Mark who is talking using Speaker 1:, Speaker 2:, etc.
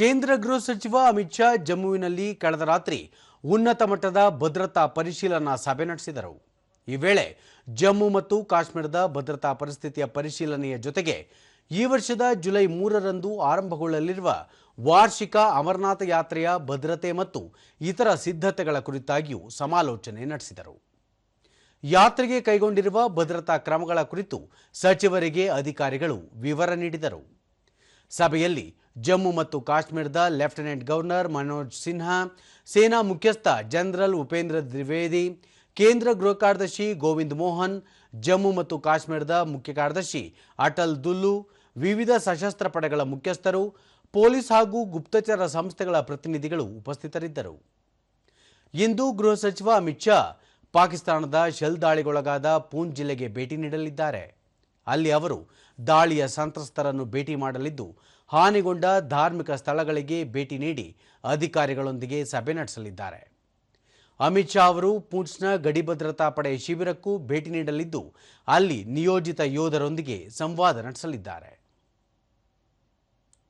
Speaker 1: ಕೇಂದ್ರ ಗೃಹ ಸಚಿವ ಅಮಿತ್ ಶಾ ಜಮ್ಮುವಿನಲ್ಲಿ ಕಳೆದ ರಾತ್ರಿ ಉನ್ನತ ಮಟ್ಟದ ಭದ್ರತಾ ಪರಿಶೀಲನಾ ಸಭೆ ನಡೆಸಿದರು. ಈ ವೇಳೆ ಜಮ್ಮು ಮತ್ತು ಕಾಶ್ಮೀರದ ಭದ್ರತಾ ಪರಿಸ್ಥಿತಿಯ ಪರಿಶೀಲನೆಯ ಜೊತೆಗೆ ಈ ವರ್ಷದ ಜುಲೈ ಮೂರರಂದು ಆರಂಭಗೊಳ್ಳಲಿರುವ ವಾರ್ಷಿಕ ಅಮರನಾಥ ಯಾತ್ರೆಯ ಭದ್ರತೆ ಮತ್ತು ಇತರ ಸಿದ್ಧತೆಗಳ ಕುರಿತಾಗಿಯೂ ಸಮಾಲೋಚನೆ ನಡೆಸಿದರು. ಯಾತ್ರೆಗೆ ಕೈಗೊಂಡಿರುವ ಭದ್ರತಾ ಕ್ರಮಗಳ ಕುರಿತು ಸಚಿವರಿಗೆ ಅಧಿಕಾರಿಗಳು ವಿವರ ನೀಡಿದರು. ಸಭೆಯಲ್ಲಿ ಜಮ್ಮು ಮತ್ತು ಕಾಶ್ಮೀರದ ಲೆಫ್ಟಿನೆಂಟ್ ಗವರ್ನರ್ ಮನೋಜ್ ಸಿನ್ಹಾ, ಸೇನಾ ಮುಖ್ಯಸ್ಥ ಜನರಲ್ ಉಪೇಂದ್ರ ದ್ವಿವೇದಿ, ಕೇಂದ್ರ ಗೃಹ ಕಾರ್ಯದರ್ಶಿ ಗೋವಿಂದ್ ಮೋಹನ್, ಜಮ್ಮು ಮತ್ತು ಕಾಶ್ಮೀರದ ಮುಖ್ಯ ಕಾರ್ಯದರ್ಶಿ ಅಟಲ್ ದುಲ್ಲು, ವಿವಿಧ ಸಶಸ್ತ್ರ ಪಡೆಗಳ ಮುಖ್ಯಸ್ಥರು, ಪೊಲೀಸ್ ಹಾಗೂ ಗುಪ್ತಚರ ಸಂಸ್ಥೆಗಳ ಪ್ರತಿನಿಧಿಗಳು ಉಪಸ್ಥಿತರಿದ್ದರು. ಇಂದು ಗೃಹ ಸಚಿವ ಅಮಿತ್ ಶಾ ಪಾಕಿಸ್ತಾನದ ಶೆಲ್ ದಾಳಿಗೊಳಗಾದ ಪೂಂಚ್ ಜಿಲ್ಲೆಗೆ ಭೇಟಿ ನೀಡಲಿದ್ದಾರೆ. ಅಲ್ಲಿ ಅವರು ದಾಳಿಯ ಸಂತ್ರಸ್ತರನ್ನು ಭೇಟಿ ಮಾಡಲಿದ್ದು, ಹಾನಿಗೊಂಡ ಧಾರ್ಮಿಕ ಸ್ಥಳಗಳಿಗೆ ಭೇಟಿ ನೀಡಿ ಅಧಿಕಾರಿಗಳೊಂದಿಗೆ ಸಭೆ ನಡೆಸಲಿದ್ದಾರೆ. ಅಮಿತ್ ಶಾ ಅವರು ಪೂಂಚ್ನ ಗಡಿ ಭದ್ರತಾ ಪಡೆ ಶಿಬಿರಕ್ಕೂ ಭೇಟಿ ನೀಡಲಿದ್ದು, ಅಲ್ಲಿ ನಿಯೋಜಿತ ಯೋಧರೊಂದಿಗೆ ಸಂವಾದ ನಡೆಸಲಿದ್ದಾರೆ.